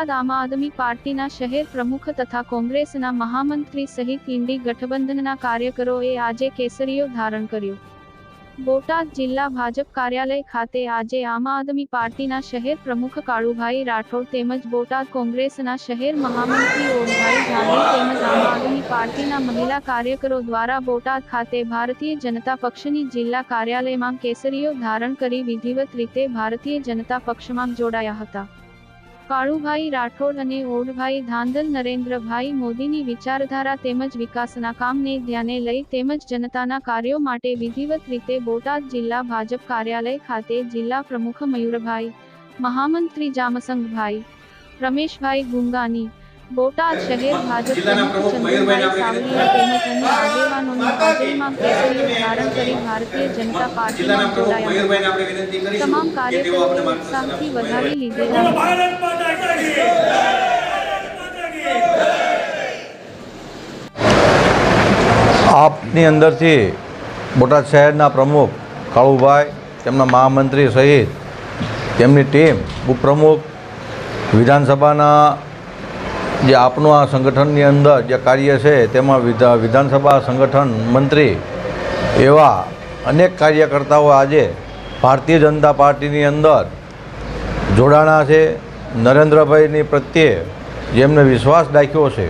આદમી પાર્ટીના શહેર પ્રમુખ તથા કોંગ્રેસના મહામંત્રી સહિત ઇન્ડી ગઠબંધનના કાર્યકરોએ આજે કેસરીઓ ધારણ કર્યો. બોટાદ જિલ્લા ભાજપ કાર્યાલય ખાતે આજે આમ આદમી પાર્ટીના શહેર પ્રમુખ કાળુભાઈ રાઠોડ તેમજ બોટાદ કોંગ્રેસના શહેર મહામંત્રી ઓમભાઈ ઝાલી તેમજ આમ આદમી પાર્ટીના મહિલા કાર્યકરો દ્વારા બોટાદ ખાતે ભારતીય જનતા પક્ષની જિલ્લા કાર્યાલયમાં કેસરીઓ ધારણ કરી વિધિવત રીતે ભારતીય જનતા પક્ષમાં જોડાયા હતા. કાળુભાઈ રાઠોડ અને ઓઢભાઈ ધાંધલ નરેન્દ્રભાઈ મોદીની વિચારધારા તેમજ વિકાસના કામને ધ્યાને લઈ તેમજ જનતાના કાર્યો માટે વિધિવત રીતે બોટાદ જિલ્લા ભાજપ કાર્યાલય ખાતે જિલ્લા પ્રમુખ મયુરભાઈ મહામંત્રી જામસંગભાઈ રમેશભાઈ ગુંગાની બોટાદ શહેર ભાજપ પ્રમુખ ચંદ્રભાઈ સાવલિયા તેમજ અન્ય આગેવાનોની હાજરીમાં કેસરીઓ ધારણ કરી ભારતીય જનતા પાર્ટીમાં જોડાયા. તમામ કે આપે. વધાવી લીધેલા ભારત માતા કી જય. ભારત માતા કી આપની અંદરથી બોટાદ શહેરના પ્રમુખ કાળુભાઈ તેમના મહામંત્રી સહિત તેમની ટીમ ઉપપ્રમુખ વિધાનસભાના જે આપનું આ સંગઠનની અંદર જે કાર્ય છે તેમાં વિધા વિધાનસભા સંગઠન મંત્રી એવા અનેક કાર્યકર્તાઓ આજે ભારતીય જનતા પાર્ટીની અંદર જોડાણા છે. નરેન્દ્રભાઈની પ્રત્યે જેમને વિશ્વાસ દાખ્યો છે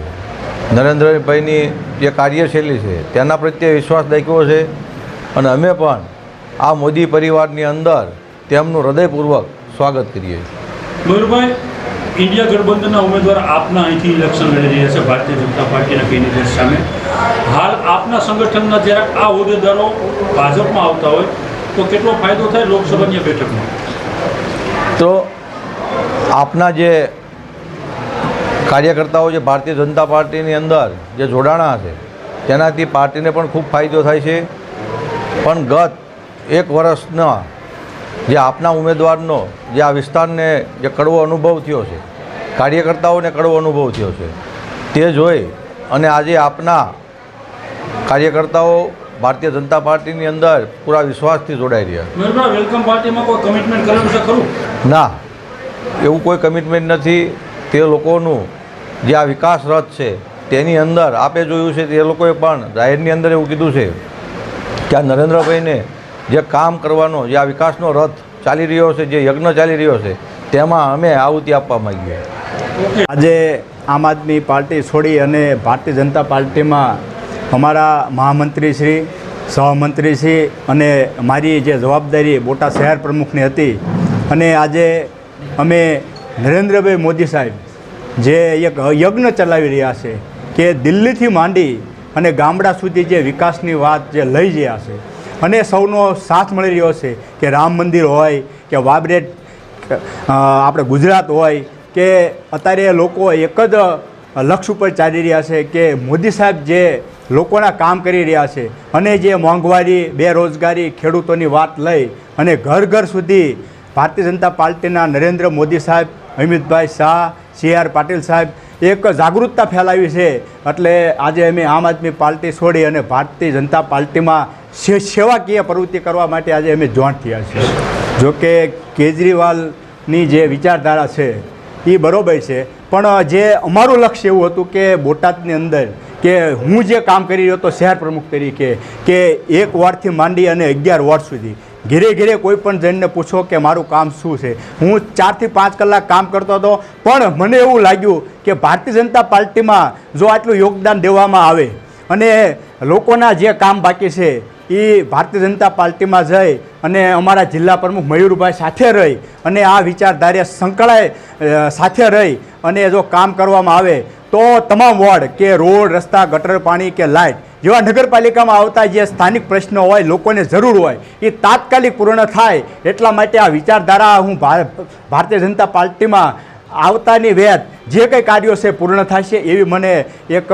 નરેન્દ્રભાઈની જે કાર્યશૈલી છે તેના પ્રત્યે વિશ્વાસ દાખ્યો છે. અને અમે પણ આ મોદી પરિવારની અંદર તેમનું હૃદયપૂર્વક સ્વાગત કરીએ છીએ. મયુરભાઈ ઇન્ડિયા ગઠબંધનના ઉમેદવાર આપના અહીંથી ઇલેક્શન લડી રહ્યા છે ભારતીય જનતા પાર્ટીના કેન્ડિડેટ સામે. હાલ આપના સંગઠનના જ્યારે આ હોદ્દેદારો ભાજપમાં આવતા હોય તો કેટલો ફાયદો થાય લોકસભાની બેઠકમાં? તો આપના જે કાર્યકર્તાઓ જે ભારતીય જનતા પાર્ટીની અંદર જે જોડાણા છે તેનાથી પાર્ટીને પણ ખૂબ ફાયદો થાય છે. પણ ગત એક વર્ષના જે આપના ઉમેદવારનો જે આ વિસ્તારને જે કડવો અનુભવ થયો છે કાર્યકર્તાઓને કડવો અનુભવ થયો છે તે જોઈ અને આજે આપના કાર્યકર્તાઓ ભારતીય જનતા પાર્ટીની અંદર પૂરા વિશ્વાસથી જોડાઈ રહ્યા વેલકમ પાર્ટીમાં કોઈ કમિટમેન્ટ કરેલું છે ખરું? ના. એવું કોઈ કમિટમેન્ટ નથી. તે લોકોનું જે આ વિકાસ રથ છે, તેની અંદર આપે જોયું છે, તે લોકોએ પણ જાહેરની અંદર એવું કીધું છે કે આ નરેન્દ્રભાઈને જે કામ કરવાનો, જે આ વિકાસનો રથ ચાલી રહ્યો છે, જે યજ્ઞ ચાલી રહ્યો છે, તેમાં અમે આહુતિ આપવા માંગીએ. આજે આમ આદમી પાર્ટી છોડી અને ભારતીય જનતા પાર્ટીમાં અમારા મહામંત્રી શ્રી, સહમંત્રી શ્રી અને મારી જે જવાબદારી બોટાદ શહેર પ્રમુખની હતી અને આજે અમે નરેન્દ્રભાઈ મોદી સાહેબ જે એક યજ્ઞ ચલાવી રહ્યા છે, કે દિલ્હીથી માંડી અને ગામડા સુધી જે વિકાસની વાત જે લઈ રહ્યા છે, અને સૌનો સાથ મળી રહ્યો છે કે રામ મંદિર હોય, કે વાબરેટ આપણે ગુજરાત હોય, કે અત્યારે લોકો એક જ લક્ષ્ય ઉપર ચાલી રહ્યા છે કે મોદી સાહેબ જે લોકોના કામ કરી રહ્યા છે, અને જે મોંઘવારી, બેરોજગારી, ખેડૂતોની વાત લઈ અને ઘર ઘર સુધી ભારતીય જનતા પાર્ટીના નરેન્દ્ર મોદી સાહેબ, અમિતભાઈ શાહ, સી આર પાટીલ સાહેબ, એક જાગૃતતા ફેલાવી છે. એટલે આજે અમે આમ આદમી પાર્ટી છોડી અને ભારતીય જનતા પાર્ટીમાં સે- સેવાકીય પ્રવૃત્તિ કરવા માટે આજે અમે જોઈન થયા છીએ. જોકે કેજરીવાલની જે વિચારધારા છે એ બરાબર છે. પણ જે અમારું લક્ષ્ય એવું હતું કે બોટાદની અંદર કે હું જે કામ કરી રહ્યો હતો શહેર પ્રમુખ તરીકે, કે એક વોર્ડથી માંડી અને અગિયાર વોર્ડ સુધી. ઘેરે ઘેરે કોઈ પણ જણને પૂછો કે મારું કામ શું છે. હું ચારથી પાંચ કલાક કામ કરતો હતો, પણ મને એવું લાગ્યું કે ભારતીય જનતા પાર્ટીમાં જો આટલું યોગદાન દેવામાં આવે અને લોકોના જે કામ બાકી છે એ ભારતીય જનતા પાર્ટીમાં જઈ અને અમારા જિલ્લા પ્રમુખ મયુરભાઈ સાથે રહી અને આ વિચારધારા સંકળાય સાથે રહી અને જો કામ કરવામાં આવે તો તમામ વોર્ડ કે રોડ, રસ્તા, ગટર, પાણી કે લાઇટ જેવા નગરપાલિકામાં આવતા જે સ્થાનિક પ્રશ્નો હોય, લોકોને જરૂર હોય, એ તાત્કાલિક પૂર્ણ થાય એટલા માટે આ વિચારધારા હું ભાર- ભારતીય જનતા પાર્ટીમાં આવતાની વેત જે કંઈ કાર્યો છે પૂર્ણ થશે એવી મને એક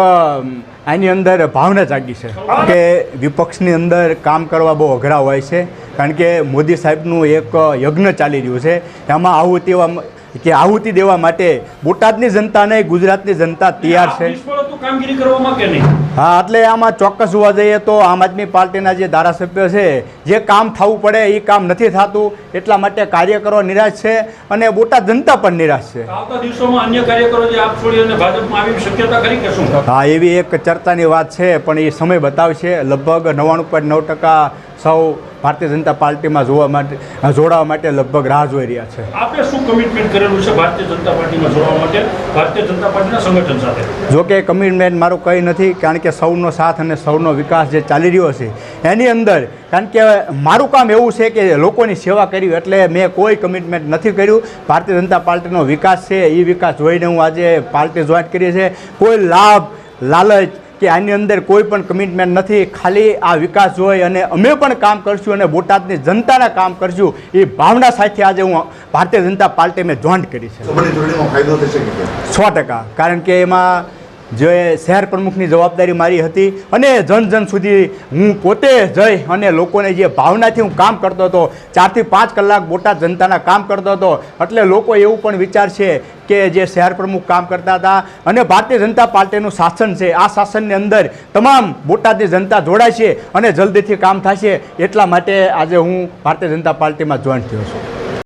આની અંદર ભાવના જાગી છે. કે વિપક્ષની અંદર કામ કરવા બહુ અઘરા હોય છે. કારણ કે મોદી સાહેબનું એક યજ્ઞ ચાલી રહ્યું છે. એમાં આહુતિ કે આહુતિ દેવા માટે બોટાદની જનતા નહીં ગુજરાતની જનતા તૈયાર છે. કામગીરી કરવામાં કે નહીં? હા એટલે આમાં ચોક્કસ જોવા જઈએ તો આમ આદમી પાર્ટીના જે ધારાસભ્યો છે જે કામ થવું પડે એ કામ નથી થતું એટલા માટે કાર્યકરો નિરાશ છે અને બોટાદ જનતા પણ નિરાશ છે. આવતા દિવસોમાં અન્ય કાર્યકરો જે આપ છોડી અને ભાજપમાં આવી શક્યતા કરી કે શું? હા એવી એક ચર્ચાની વાત છે પણ એ સમય બતાવશે. લગભગ નવ્વાણું પોઈન્ટ નવ ટકા સૌ ભારતીય જનતા પાર્ટીમાં જોવા માટે જોડાવા માટે લગભગ રાહ જોઈ રહ્યા છે. આપે શું કમિટમેન્ટ કરેલું છે ભારતીય જનતા પાર્ટીમાં જોડાવા માટે? ભારતીય જનતા પાર્ટીના સંગઠન સાથે. જો કે કમિટમેન્ટ મારું કંઈ નથી કારણ કે સૌનો સાથ અને સૌનો વિકાસ જે ચાલી રહ્યો છે એની અંદર કારણ કે મારું કામ એવું છે કે લોકોની સેવા કરી એટલે મેં કોઈ કમિટમેન્ટ નથી કર્યું. ભારતીય જનતા પાર્ટીનો વિકાસ છે એ વિકાસ જોઈને હું આજે પાર્ટી જોઈન્ટ કરી છે કોઈ લાભ લાલચ કે આની અંદર કોઈ પણ કમિટમેન્ટ નથી. ખાલી આ વિકાસ જોઈ અને અમે પણ કામ કરશું અને બોટાદની જનતાના કામ કરશું એ ભાવના સાથે આજે હું ભારતીય જનતા પાર્ટી મેં જોઈન્ટ કરી છે. સો ટકા. કારણ કે એમાં જે શહેર પ્રમુખની જવાબદારી મારી હતી અને જન જન સુધી હું પોતે જઈ અને લોકોને જે ભાવનાથી હું કામ કરતો હતો, ચારથી પાંચ કલાક બોટાદ જનતાના કામ કરતો હતો, એટલે લોકો એવું પણ વિચારશે કે જે શહેર પ્રમુખ કામ કરતા હતા અને ભારતીય જનતા પાર્ટીનું શાસન છે, આ શાસનની અંદર તમામ બોટાદની જનતા જોડાય છે અને જલ્દીથી કામ થશે એટલા માટે આજે હું ભારતીય જનતા પાર્ટીમાં જોઈન થયો છું.